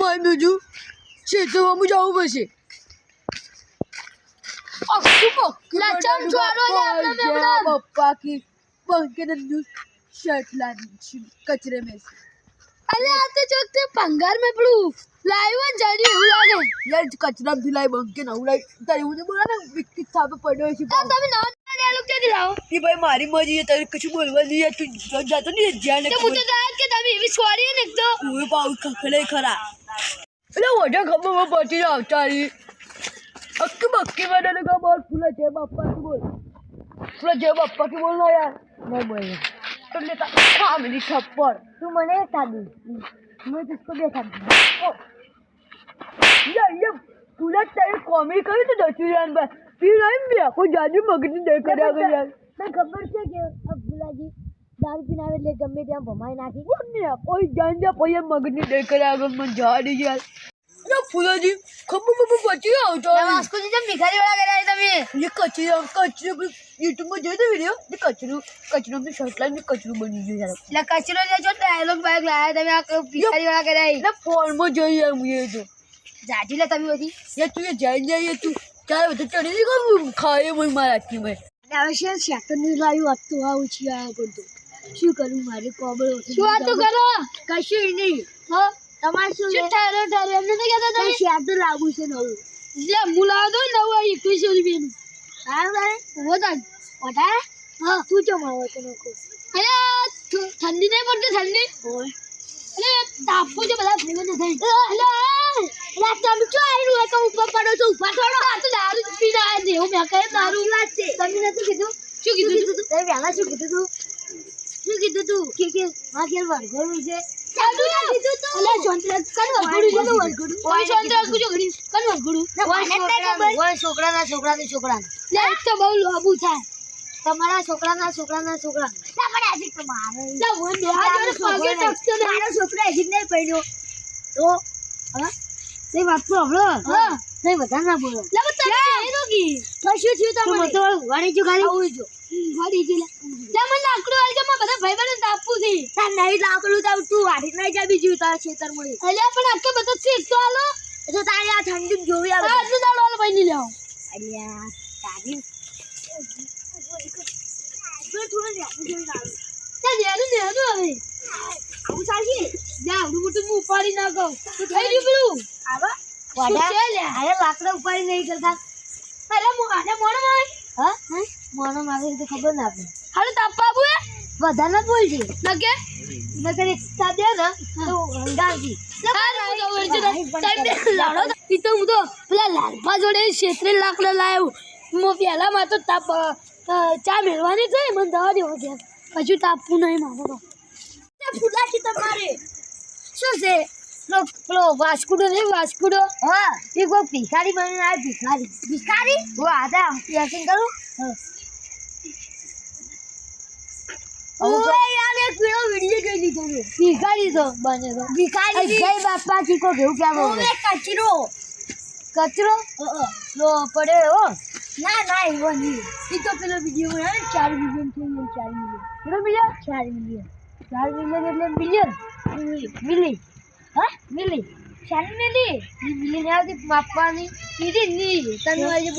મારે બીજું? ખેતરમાં જવું પડશે મેં પડું લાઈવ જડી એવું કચરા થી લાઈ બંકે નવું લાઈ તારે એવું પડ્યો તમે નવો એ ભાઈ મારી મજી તારે કશું બોલવાની નહીં તું જાતો નહીં જ્યાં કે તમે એવી છોરી ને તો હું પાઉ ખખડે ખરા એટલે ઓજા ખબર માં પહોંચી જાવ તારી અક્કી બક્કી મને લગા બોલ ફૂલે છે બાપા की बोल फूले છે बापा की बोल ना यार मैं बोल तुम लेता खा मेरी थप्पड़ તું મને સાદી मैं तुझको देखा ये ये फूले तेरी कॉमेडी करी तो दस यार बस फिर नहीं मैं कोई जादू मगनी दे कर आ गया તને ખબર છે કે આ ભુલાજી દારૂ પીને આવે એટલે ગમે ત્યાં ભમાઈ નાખી. કોને કોઈ જાણ જા પછી મગજની ડેકર આગળ મને જાડી યાર. અરે ફૂલોજી ખબર ખબર પચી આવ છો વાસ્કોજી જેમ ભિખારી વાળા કર્યા તમે. એ કચરો કચરો યુટ્યુબમાં જોઈ દો વીડિયો એ કચરો કચરો બી શર્ટ બી કચરો બની ગયો યાર. એટલે કચરો જે જો ડાયલોગ બાયક લાયા તમે આ ભિખારી વાળા કર્યા એટલે ફોનમાં જોઈએ યાર મુએ જો જાજી લે તમે બધી. યાર તું એ જઈને જઈએ તું. ચાલ બધું ચડી દીધું ખાય મારા હાથની મેં હવે છે શેતર નહીં લાવ્યું હતું આવું છે આ બધું. શું કરું મારી કોબળ શું તો કરો? કશું નહીં. હો? તમારે શું છે? ઠારો ઠારો. એમને તો કહેતા તમે તો લાગુ છે નવું. જે હું લાવો તો નવું આ એકવીસો રૂપિયાનું સારું તારે વધાર વધારે? હા. તું ચો માવો તો નકો અરે ઠંડી નહીં પડતી ઠંડી? અરે તાપુ છે બધા ભેગો ન થાય. અરે તમે ચો આયરું? હોય ઉપર પડો છો ઉપર થોડો આ તો દારૂ પીને છે. એવું મેં કહે દારૂ વાત છે. તમે નતું કીધું? શું કીધું તું? તમે પહેલા શું કીધું તું? શું કીધું તું? કે કે આ કે વરઘોડું છે. છોકરાના છોકરાના. છોકરા લે એક તો બહુ લોબુ થાય. તમારા છોકરાના છોકરાના છોકરા તમારે હજી તો મારે છોકરો હજી નહીં. પડ્યો. તો હા? તે વાત તો હમણો હા. નહીં બધા ના બોલો. કશું થયું તમે તો વાણી જો ગાલી. આવું જો. લે લે મને લાકડું આલ કે માં બધા ભાઈ બહેનો તાપવું છે. તાર નહીં લાકડું તાવ તું વાડી નહીં જા બીજું તાર ખેતરમાં અલ્યા પણ આટલો બધો શેક તો આલો. તો તારે આ ઠંડી જોવી આવે. આ દાડો આલો ભાઈ ની લેવો. અલ્યા તારી થોડું હવે. આવું જા આવડું મોટું હું ઉપાડી ના ગઉં. તો થઈ ગયું પેલું? આવા. વાડા અરે લાકડા ઉપાડી નહીં કરતા અરે મો આને મોણો હા? હા? મોણો મારી તો ખબર ના પડે. હાલો તાપા આબુ એ વધારે ના બોલજે. નકે નકે એક દે ને તો તો હું તો પેલા લાલપા જોડે ક્ષેત્રે લાકડા લાવ્યો મો પહેલા માં તો તાપ ચા મેળવાની થઈ મને દવા દેવો છે હજુ તાપવું નહીં મારો તો. તમારે. શું છે? પેલો વાસ્કુડો નહીં વાસ્કુડો? હા એ કોઈ ભિખારી બની આવે ભિખારી. ભિખારી? હું આધા યાસીન કરું? હા ઓય યાર એક પેલો વિડિયો જોઈ લીધો મેં ભિખારી તો બને તો. ભિખારી જય બાપા કી કો કેવું ક્યાં બોલે કચરો. કચરો? લો પડે હો. ના ના એવો નહીં. એ તો પેલો બનાવે ચાર મિલિયન થઈ ગયો ચાર મિલિયન કેટલો મિલિયન ચાર મિલિયન ચાર મિલિયન એટલે મિલિયન મિલી. હા? મિલી. ચાર મિલી? એ મિલી ને આવતી માપવાની કીધી ની તમે આજે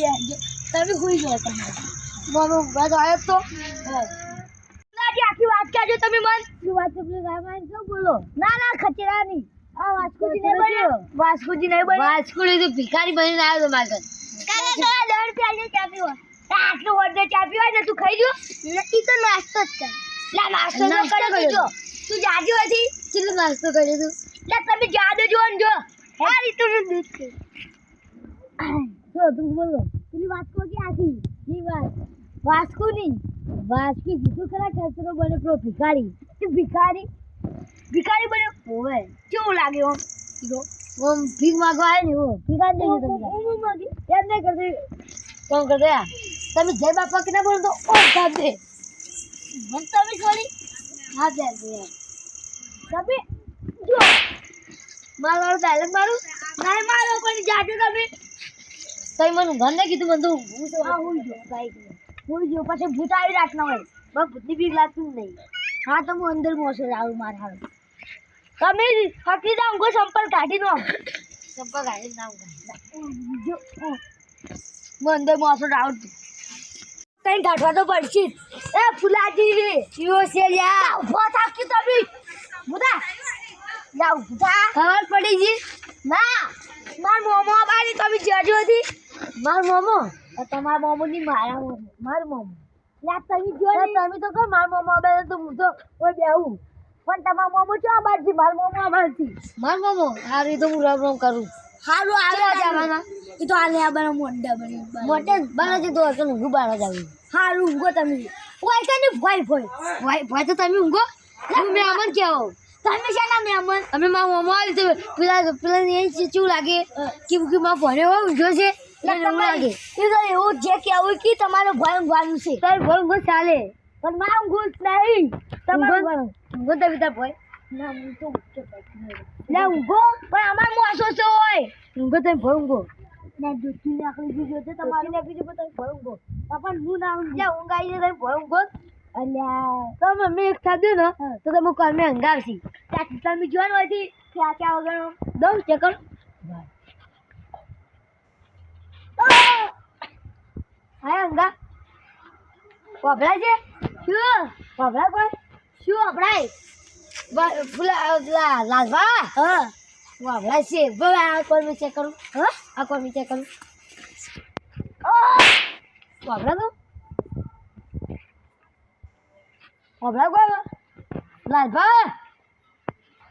તમે હોઈ જાઓ તમે મારો ગાડો આવ્યો તો. વાત કરજો તમે મન. વાત પેલું ગાયમાં શું બોલો? ના ના ખચરાની આ વાસ્કુજી નહીં બન્યો. વાસ્કુજી નહીં બન્યો? વાસ્કુજી તો ભિખારી બનીને આવ્યો માગન કાલે તો આ દસ રૂપિયા ચા પીવો. આટલું ઓર્ડર ચા પીવા ને તું ખાઈ ગયો નથી તો નાસ્તો જ કર. લા નાસ્તો તો કરી જો તું. જાજો હતી ચલો નાસ્તો કરી તું? લા તમે જાદો જો ને જો. આ રીતે નું દૂધ પી જો તું બોલો. પેલી વાસ્કો કે આખી. જી વાત. વાસ્કો નહીં વાસ્કી કીધું ખરા કચરો બને પ્રો ભિખારી. કે ભિખારી? ભિખારી બન્યો હોવે કેવું લાગે ઓમ? કીધો ઓમ ભીખ માંગવા આવે ને ઓ ભિખારી દે તમે ઓમ માંગી એમ નહીં કરતી. કોણ કરતે? આ તમે જય બાપા કે ના બોલો તો ઓમ દે મને તમે છોડી હા દે દે તમે જો મારો ડાયલોગ મારું. નહીં મારો પણ જાજો તમે. તઈ મને ઘર ને કીધું મને તો હું તો હા હું જો બાઈક હું જો પછી ભૂત આવી રાતના હોય. બસ ભૂતની બીક લાગતી નહીં. હા તો હું અંદર મોસો આવું માર હાલ તમે હકી દા ઊંઘો સંપર્ક કાઢી નો સંપર્ક કાઢી ના ઊંઘો મંદે માસો ડાઉટ કઈ કાઢવા તો પડશે એ ફુલાજી જીવો છે લ્યા? ઊભો થાકી તમે. બુધા યા ઊભા ખબર પડી ગઈ? ના માર મોમો બારી તમે જજો હતી. માર મોમો. તમારા મોમો ની મારા મોમો. માર મોમો. લા તમે જો તમે તો કો માર મોમો બે તો હું તો ઓય બેહું. પણ તમાર મોમો ચો બારથી માર મોમો બારથી માર મોમો? હારી તો હું રમ રામ કરું. હારું આવે જવાના? એ તો આલે આ બના મોઢા બની મોટે બના જે તો હશે ઊંઘું બાર જ આવી. હારું ઊંઘો તમે. ઓય કને ભોય ભોય ભોય ભોય તો તમે ઊંઘો. હું મહેમાન કેવો? તમે શાના મેમન? અમે મારા મોમો આવી તો પેલા પેલા એ ચીચું લાગે કે કે મારા ભણે હોય ઊંઘો છે. એવું જે કેવું કે તમારે ભય ઊંઘવાનું છે. તારે ભોય ઊંઘો ચાલે. પણ મારા ઊંઘું નહીં. તમારે ઊંઘો? તમે તાર ભોય. ના હું તો લે ઊંઘો? પણ અમાર મોસો છે હોય? ઊંઘો તમે ભોય ઊંઘો. ના દૂધી નાખી દીધું તો તમારે નાખી દીધું તમે ભોય ઊંઘો. પણ હું ના ઊંઘ. ઊંઘ જાય તમે ભોય ઊંઘો. અલ્યા. તો મમ્મી એક થતું ને તો તમે કોલમે હંગાવશી ત્યાં તમે જોવાનું હોયથી ક્યાં ક્યાં વગર દઉં ચેકર હા હંગા વપરાય છે? શું? વપરાય કોઈ? શું વપરાય વા- પેલા લાલભા? હા. વપરાય છે. બોલ આ કોલ મેં ચેક કરું? હા? આ કોલ મેં ચેક કરું? વપરા તો? વપરા કોઈ? લાલભા?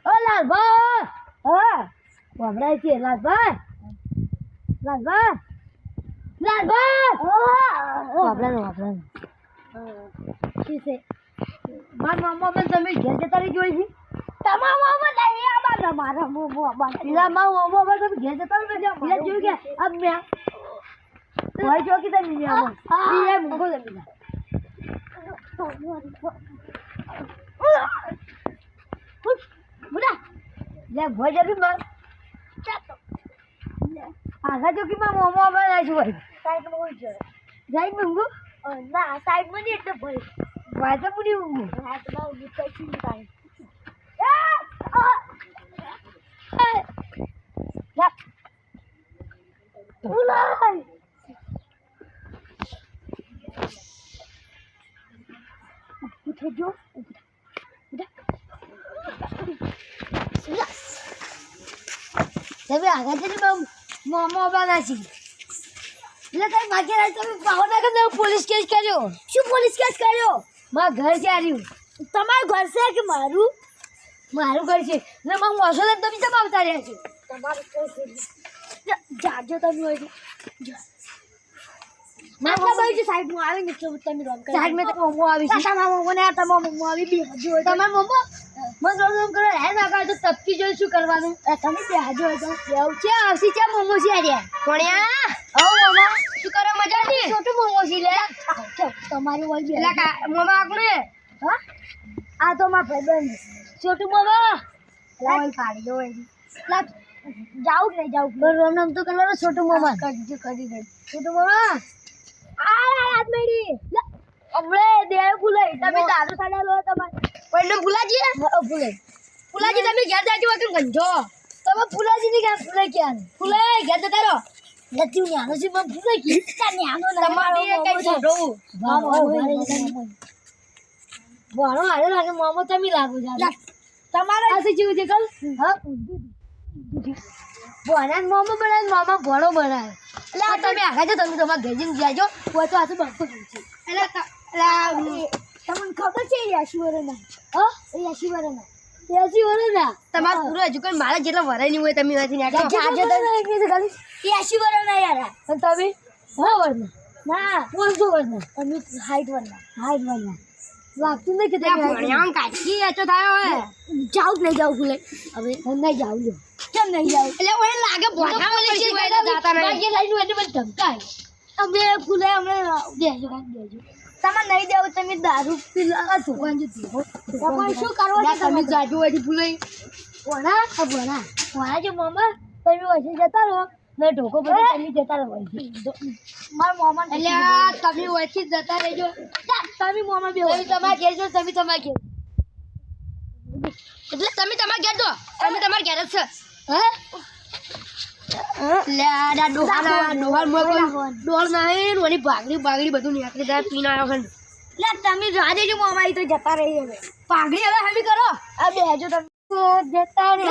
ઓ લાલભા! હા. વપરાય છે લાલભા? લાલભા લાલભા વપરાય વપરાય શું છે મારા મમ્મા તમે ઘેર જતા રહી જોઈ છે તમારા મમ્મા નહીં આવા મારા મમ્મા પેલા મારા મમ્મા તમે ઘેર જતા રહી જો પેલા જોયું કે અબ મેં ભાઈ જો કે તમે મેં પેલા મૂકો તમે બુડા લે ભોય જબી માર. આગા જો કે મારા મમ્મા આવા છું ભાઈ. સાઈડમાં હોય છે સાઈડમાં ઊંઘો ના સાઈડમાં નહીં એટલે ભાઈ ભાઈ તો પૂરી ઊંઘો હા તો બહુ દુઃખ છે કાંઈ ઉલાય ઉઠે જો તમે આગળ જઈને બહુ મોમો બનાસી એટલે કઈ બાકી રાજ તમે ભાવનગર ને પોલીસ કેસ કર્યો. શું પોલીસ કેસ કર્યો? મારા ઘર છે આવ્યું તમારું ઘર છે કે મારું? મારું ઘર છે. ને મારું મોસો તમે કેમ આવતા રહ્યા છો? તમારું જાજો તમે હોય મારા ભાઈ જે સાઈડ આવી ને તો તમે રોમ કરી સાઈડ તો મોમો આવી છે તમારા મોમો ને તમારા મોમો આવી બે હજુ હોય તમારા મોમો? મન રોમ રોમ કરો હે ના કાઢો તપકી જોઈ શું કરવાનું? તમે બે હજુ હોય તો. એવું છે આવસી છે મોમો છે આર્યા કોણ્યા ઓ મોમો શું કરે મજા ની છોટું મોમો છે લે. તમારી હોય બે. લા મોમો આકણે હા? આ તો મારા ભાઈબંધ છોટુ મોમો. લાવ પાડી દો એની જાઉં કે જાઉં? બરોબર નામ તો કલર છોટું મોમા. કરજો કરી દે છોટું મમા? આ રાત મેડી હમણે દેવ ભૂલાઈ તમે દારૂ સાડા લો તમારે. પણ ભૂલાજી ભૂલે ભૂલાજી તમે ઘેર જાજો કેમ ગંજો. તમે ભૂલાજી ની ઘેર ભૂલે ક્યાં? ભૂલે ઘેર જતા રહો. નથી હું ન્યાનો છું પણ ભૂલે કી ન્યાનો તમારે કઈ છોડો ભણો હારે લાગે મોમો તમે લાગો જા તમારે પાસે જેવું છે કલ હા? ભણાન મોમો બનાવે મામા ભણો બનાવે એટલે આ તમે આગળ તમે તમારા ઘેર જઈને જાજો તો આ તો છે. એટલે તમને ખબર છે હા? યાશી પૂરું હજુ કોઈ મારા જેટલા વરાય નહીં હોય તમે નથી આજે તમે યાશી ના યાર. અને તમે? હા વર્ષ ના બોલશો વર્ષ તમે હાઈટ વર્ષ હાઈટ વર્ષ લાગતું નહીં કે તમે ભણ્યા કાચી એચો થયો હોય જાવ નહીં જાવ ભૂલે હવે? નહીં જાવ લો કેમ નહીં જાવ એટલે મને લાગે ભોઠા વાળા છે ભાઈ જાતા નહીં બાકી લાઈન એને મને ધમકાય. અમે ફૂલે અમે દેજો કાંઈ દેજો તમે નહીં દેવો તમે દારૂ પીલા ધોવાનું જતી તમારે શું કરવું છે તમે જાજુ હોય ભૂલે ભણા? ભણા. ભણા જે મામા. તમે વચ્ચે જતા રહો. ને ઢોકો બધો તમે જતા રહો. મારા મામા એટલે તમે ઓળખી જતા રહેજો. તમે મામા બે તમે તમારા ઘેર જો તમે તમારા ઘેર. એટલે તમે તમારા ઘેર દો તમે તમારા ઘેર જ છે. લે તમે જોવા દેજો મામા ઈ તો જતા રહી હવે. પાઘડી હવે હમી કરો. આ બેજો તમે. જતા રહે.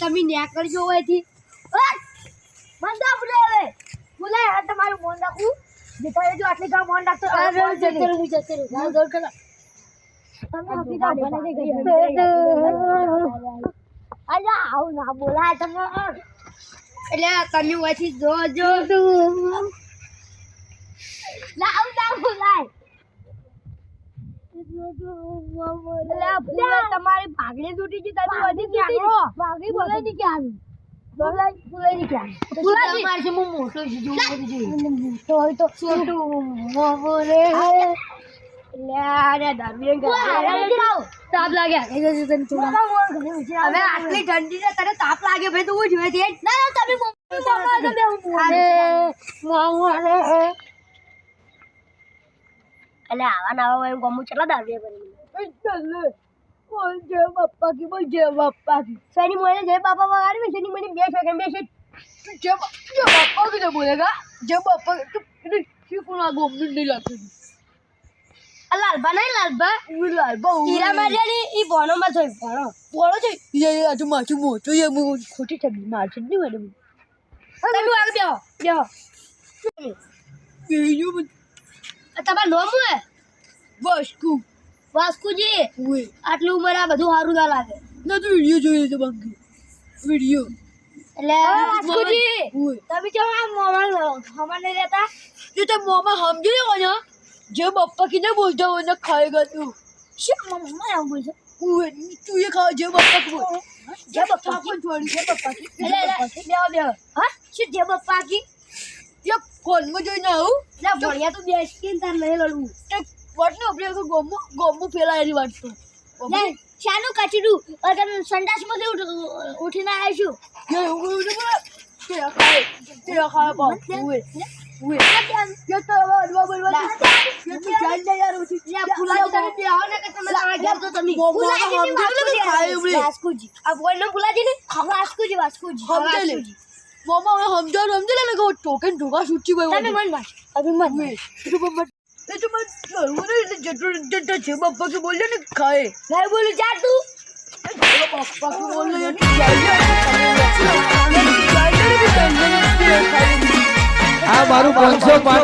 તમે ન્યા કરજો હોયથી મંદા ફૂલે ફૂલે તમારું મોન રાખવું જેતા જો આટલી ગામ. મોન રાખતો અરે જતે રહું જતે અલ્યા આવું ના બોલાય તમે. એટલે તમે પછી જો જો. લાવ ના બોલાય. તમારી ભાગડી તૂટી ગઈ તમે વધી ક્યાં ભાગડી બોલે ની. ક્યાં બોલે. મોટો તાપ લાગે. હાલી જશે તને થોડા. હવે આટલી ઠંડી છે તને તાપ લાગે ભાઈ તું જ હોય ના આવા ના આવા એમ ગમું ચલા દાવે બની કોણ જય બાપા કી બોલ જય બાપા કી શની મને બાપા વગાડી શની મને બે સેકન્ડ બે છે બાપા કી બોલેગા જય બાપા તું લાલબા નહીં લાલબા? લાલબા હીરા માર્યા એ ભણો માં જોઈ ભણો ભણો છે ઈ આજુ માથું મોટું એ મુ ખોટી છે બીમાર નહીં મેડમ તમે આગળ બેહો બેહો. બીજું તમાર નામ શું વાસ્કુ. વાસ્કુજી આટલી ઉંમર આ બધું સારું ના લાગે. ના તો વીડિયો જોઈએ છે બાકી. વીડિયો. એટલે વાસ્કુજી તમે કેમ આ મોમાં નહીં રહેતા? એ તો મોમાં સમજી લેવો જે પપ્પા કીધું બોલતો મને ખાઈ ગયો તું શું મમ્મી આવું બોલશે કુએ તું એ ખાવ જે પપ્પા કીધું જે પપ્પા પણ છોડી જે પપ્પા કી બેહો બેહો હા? શું જે પપ્પા કી યો કોલમાં જોઈને આવું. ના ભણ્યા તો બેસ કે તાર લઈ લડવું? તો વાટને આપણે ગોમુ ગોમો ગોમો ફેલાયેલી વાટ તો શાનું કાચીડું અગર સંડાસમાંથી ઉઠીને આવ્યા છું તે ખાય તે ખાય બાપ ટોકન ઢોકા સૂચી લડવું ને ખાય. બોલું જા તું. પપ્પા કે આ મારું પાંચસો પાંચ